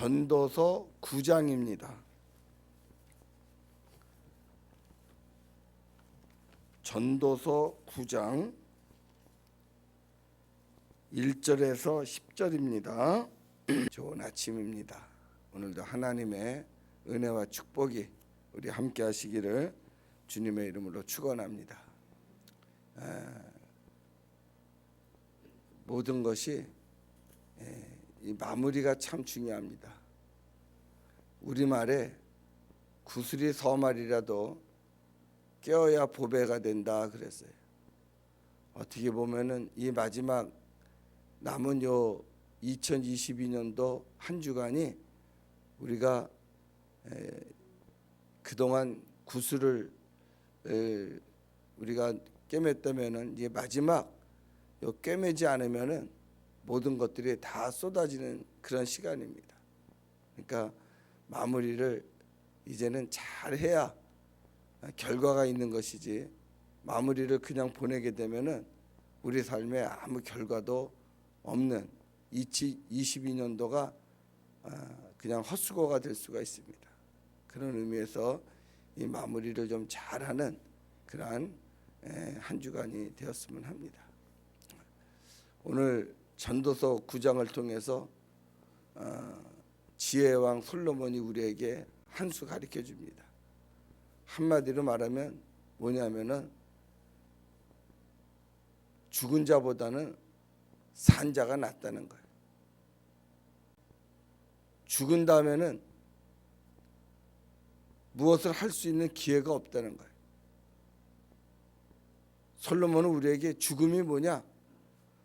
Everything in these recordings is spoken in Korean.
전도서 9장입니다. 전도서 9장 1절에서 10절입니다. 좋은 아침입니다. 오늘도 하나님의 은혜와 축복이 우리 함께 하시기를 주님의 이름으로 축원합니다. 에, 모든 것이 에, 이 마무리가 참 중요합니다. 우리말에 구슬이 서말이라도 깨어야 보배가 된다 그랬어요. 어떻게 보면은 이 마지막 남은 요 2022년도 한 주간이 우리가 에, 그동안 구슬을 에, 우리가 꿰맸다면은 이제 마지막 요 꿰매지 않으면은 모든 것들이 다 쏟아지는 그런 시간입니다. 그러니까 마무리를 이제는 잘 해야 결과가 있는 것이지 마무리를 그냥 보내게 되면은 우리 삶에 아무 결과도 없는 2022년도가 아, 그냥 헛수고가 될 수가 있습니다. 그런 의미에서 이 마무리를 좀 잘하는 그러한 에, 한 주간이 되었으면 합니다. 오늘 전도서 9장을 통해서 어, 지혜의 왕 솔로몬이 우리에게 한 수 가르쳐 줍니다. 한마디로 말하면 뭐냐면은 죽은 자보다는 산 자가 낫다는 거예요. 죽은 다음에는 무엇을 할 수 있는 기회가 없다는 거예요. 솔로몬은 우리에게 죽음이 뭐냐?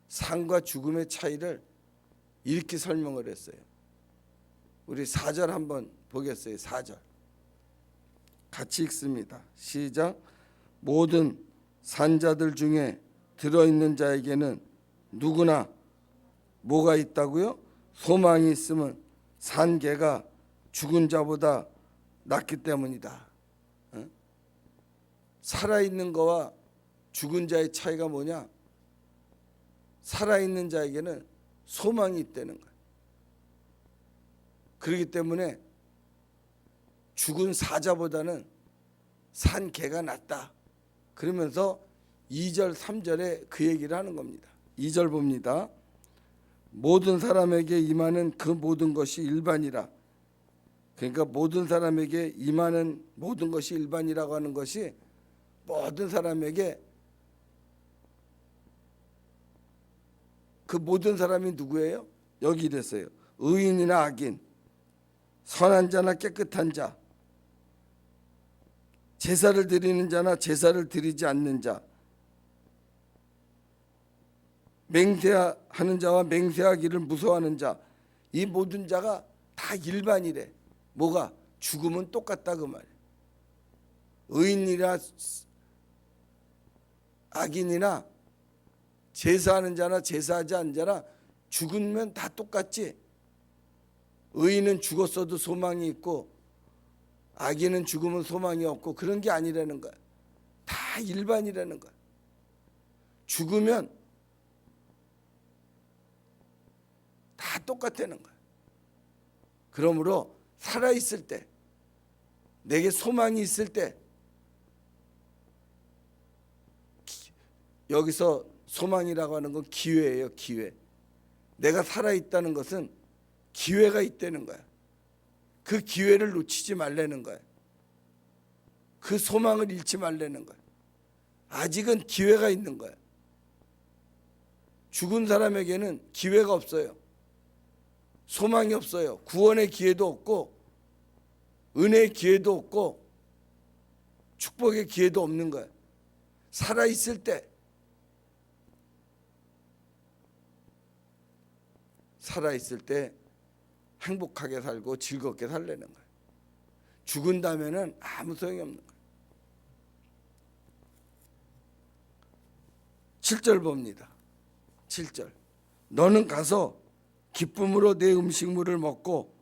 삶과 죽음의 차이를 이렇게 설명을 했어요. 우리 4절 한번 보겠어요. 4절. 같이 읽습니다. 시작. 모든 산자들 중에 들어있는 자에게는 누구나 뭐가 있다고요? 소망이 있으면 산 개가 죽은 자보다 낫기 때문이다. 어? 살아있는 거와 죽은 자의 차이가 뭐냐? 살아있는 자에게는 소망이 있다는 거예요. 그렇기 때문에 죽은 사자보다는 산 개가 낫다. 그러면서 2절, 3절에 그 얘기를 하는 겁니다. 2절 봅니다. 모든 사람에게 임하는 그 모든 것이 일반이라. 그러니까 모든 사람에게 임하는 모든 것이 일반이라고 하는 것이 모든 사람에게 그 모든 사람이 누구예요? 여기 이랬어요. 의인이나 악인, 선한 자나 깨끗한 자, 제사를 드리는 자나 제사를 드리지 않는 자, 맹세하는 자와 맹세하기를 무서워하는 자, 이 모든 자가 다 일반이래. 뭐가 죽음은 똑같다 그 말. 의인이나 악인이나 제사하는 자나 제사하지 않는 자나 죽으면 다 똑같지. 의인은 죽었어도 소망이 있고 악인은 죽으면 소망이 없고 그런 게 아니라는 거야. 다 일반이라는 거야. 죽으면 다 똑같다는 거야. 그러므로 살아 있을 때 내게 소망이 있을 때 기- 여기서 소망이라고 하는 건 기회예요, 기회. 내가 살아 있다는 것은 기회가 있다는 거야. 그 기회를 놓치지 말라는 거야. 그 소망을 잃지 말라는 거야. 아직은 기회가 있는 거야. 죽은 사람에게는 기회가 없어요. 소망이 없어요. 구원의 기회도 없고 은혜의 기회도 없고 축복의 기회도 없는 거야. 살아 있을 때 살아 있을 때 행복하게 살고 즐겁게 살려는 거예요. 죽은 다음에는 아무 소용이 없는 거예요. 7절 봅니다. 7절. 너는 가서 기쁨으로 내 음식물을 먹고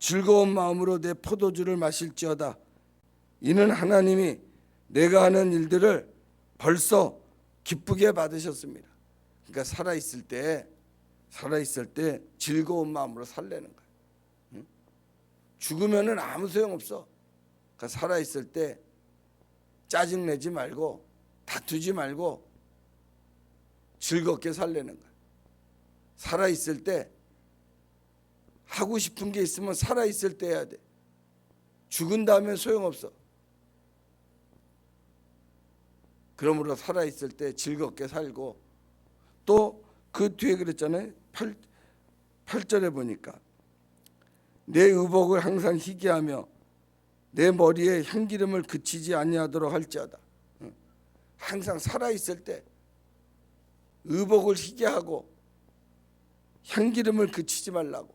즐거운 마음으로 내 포도주를 마실지어다. 이는 하나님이 내가 하는 일들을 벌써 기쁘게 받으셨습니다. 그러니까 살아 있을 때 살아 있을 때 즐거운 마음으로 살려는 거예요. 죽으면은 아무 소용 없어. 그러니까 살아 있을 때 짜증 내지 말고 다투지 말고 즐겁게 살려는 거야. 살아 있을 때 하고 싶은 게 있으면 살아 있을 때 해야 돼. 죽은 다음에 소용 없어. 그러므로 살아 있을 때 즐겁게 살고 또 그 뒤에 그랬잖아요. 8, 8절에 보니까 내 의복을 항상 희게하며 내 머리에 향기름을 그치지 아니하도록 할지어다. 응. 항상 살아 있을 때 의복을 희게하고 향기름을 그치지 말라고.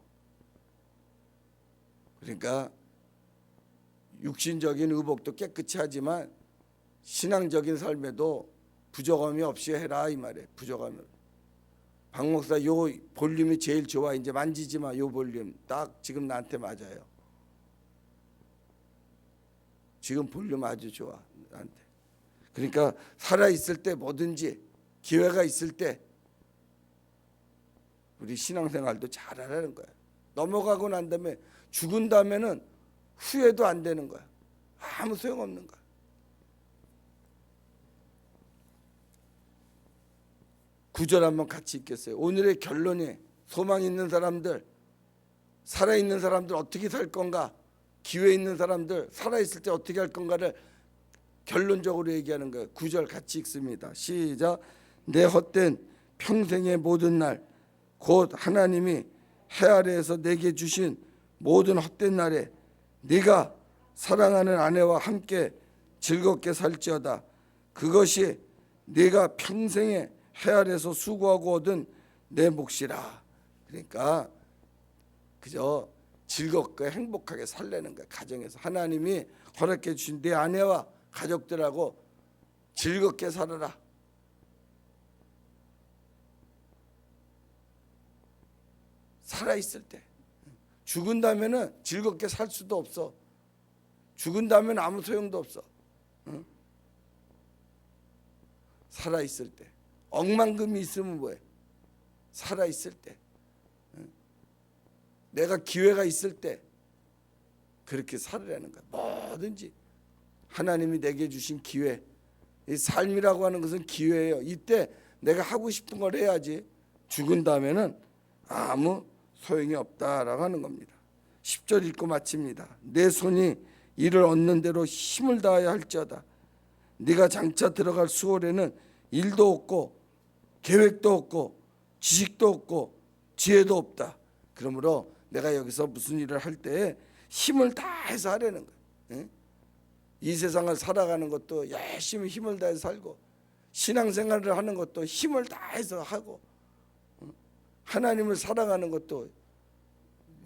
그러니까 육신적인 의복도 깨끗이 하지만 신앙적인 삶에도 부족함이 없이 해라 이 말이에요. 부족함이. 박 목사 요 볼륨이 제일 좋아. 이제 만지지 마. 요 볼륨 딱 지금 나한테 맞아요. 지금 볼륨 아주 좋아 나한테. 그러니까 살아 있을 때 뭐든지 기회가 있을 때 우리 신앙생활도 잘하라는 거야. 넘어가고 난 다음에 죽은 다음에는 후회도 안 되는 거야. 아무 소용 없는 거야. 구절 한번 같이 읽겠어요. 오늘의 결론이 소망 있는 사람들, 살아 있는 사람들 어떻게 살 건가? 기회 있는 사람들 살아 있을 때 어떻게 할 건가를 결론적으로 얘기하는 거예요. 구절 같이 읽습니다. 시작. 내 헛된 평생의 모든 날 곧 하나님이 해 아래에서 내게 주신 모든 헛된 날에 네가 사랑하는 아내와 함께 즐겁게 살지어다. 그것이 네가 평생에 해 아래에서 수고하고 얻은 내 몫이라. 그러니까 그저 즐겁게 행복하게 살려는 거야 가정에서 하나님이 허락해 주신 내 아내와 가족들하고 즐겁게 살아라. 살아 있을 때 죽은 다음에는 즐겁게 살 수도 없어. 죽은 다음에는 아무 소용도 없어. 응? 살아 있을 때 억만금이 있으면 뭐해? 살아 있을 때 응? 내가 기회가 있을 때 그렇게 살으라는 거야. 뭐든지 하나님이 내게 주신 기회. 이 삶이라고 하는 것은 기회예요. 이때 내가 하고 싶은 걸 해야지. 죽은 다음에는 아무 소용이 없다라고 하는 겁니다. 10절 읽고 마칩니다. 내 손이 이를 얻는 대로 힘을 다하여 할지어다. 네가 장차 들어갈 수월에는 일도 없고 계획도 없고 지식도 없고 지혜도 없다. 그러므로 내가 여기서 무슨 일을 할 때 힘을 다해서 하려는. 응? 이 세상을 살아가는 것도 열심히 힘을 다해서 살고 신앙생활을 하는 것도 힘을 다해서 하고 하나님을 사랑하는 것도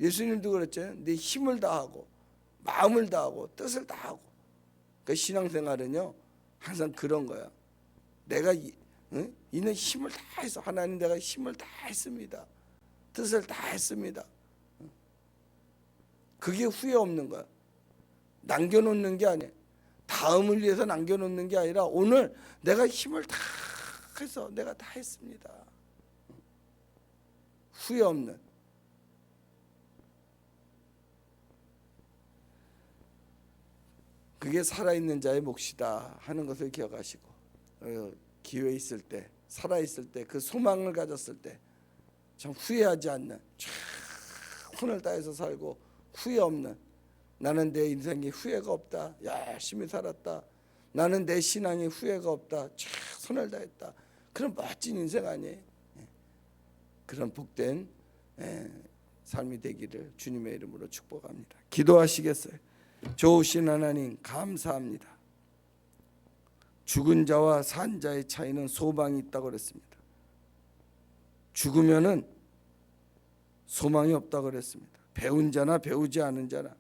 예수님도 그랬잖아요. 내 힘을 다하고 마음을 다하고 뜻을 다하고 그 신앙생활은요 항상 그런 거야. 내가 이, 응? 있는 힘을 다해서 하나님 내가 힘을 다했습니다. 뜻을 다했습니다. 그게 후회 없는 거야. 남겨놓는 게 아니야. 다음을 위해서 남겨놓는 게 아니라 오늘 내가 힘을 다 해서 내가 다 했습니다. 후회 없는 그게 살아있는 자의 몫이다 하는 것을 기억하시고 어, 기회 있을 때 살아 있을 때 그 소망을 가졌을 때 참 후회하지 않는 혼을 다해서 살고 후회 없는 나는 내 인생에 후회가 없다 열심히 살았다 나는 내 신앙에 후회가 없다 최선을 다했다. 그런 멋진 인생 아니에요? 예. 그런 복된 예, 삶이 되기를 주님의 이름으로 축복합니다. 기도하시겠어요? 좋으신 하나님 감사합니다 죽은 자와 산 자의 차이는 소망이 있다고 그랬습니다 죽으면은 소망이 없다고 그랬습니다 배운 자나 배우지 않은 자나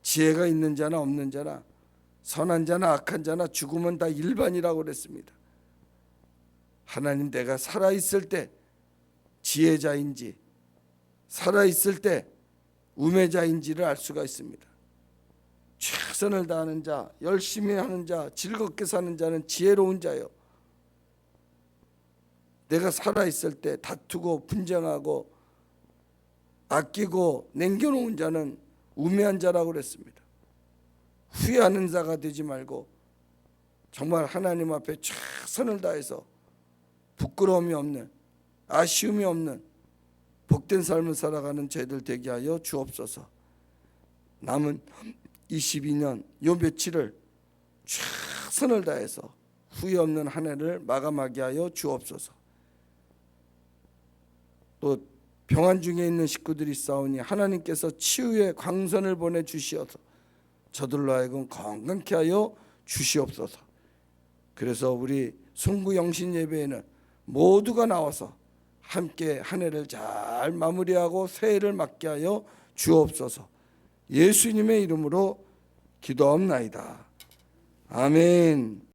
지혜가 있는 자나 없는 자나 선한 자나 악한 자나 죽으면 다 일반이라고 그랬습니다. 하나님 내가 살아 있을 때 지혜자인지 살아 있을 때 우매자인지를 알 수가 있습니다. 최선을 다하는 자, 열심히 하는 자, 즐겁게 사는 자는 지혜로운 자요. 내가 살아 있을 때 다투고 분쟁하고 아끼고 남겨놓은 자는 우매한 자라고 그랬습니다. 후회하는 자가 되지 말고 정말 하나님 앞에 최선을 다해서 부끄러움이 없는 아쉬움이 없는 복된 삶을 살아가는 저희들 되게 하여 주옵소서. 남은 22년 요 며칠을 최선을 다해서 후회 없는 한 해를 마감하게 하여 주옵소서. 또 병환 중에 있는 식구들이 싸우니 하나님께서 치유의 광선을 보내 주시어서 저들로 하여금 건강케 하여 주시옵소서. 그래서 우리 송구 영신 예배에는 모두가 나와서 함께 한 해를 잘 마무리하고 새해를 맞게 하여 주옵소서. 예수님의 이름으로 기도하옵나이다. 아멘.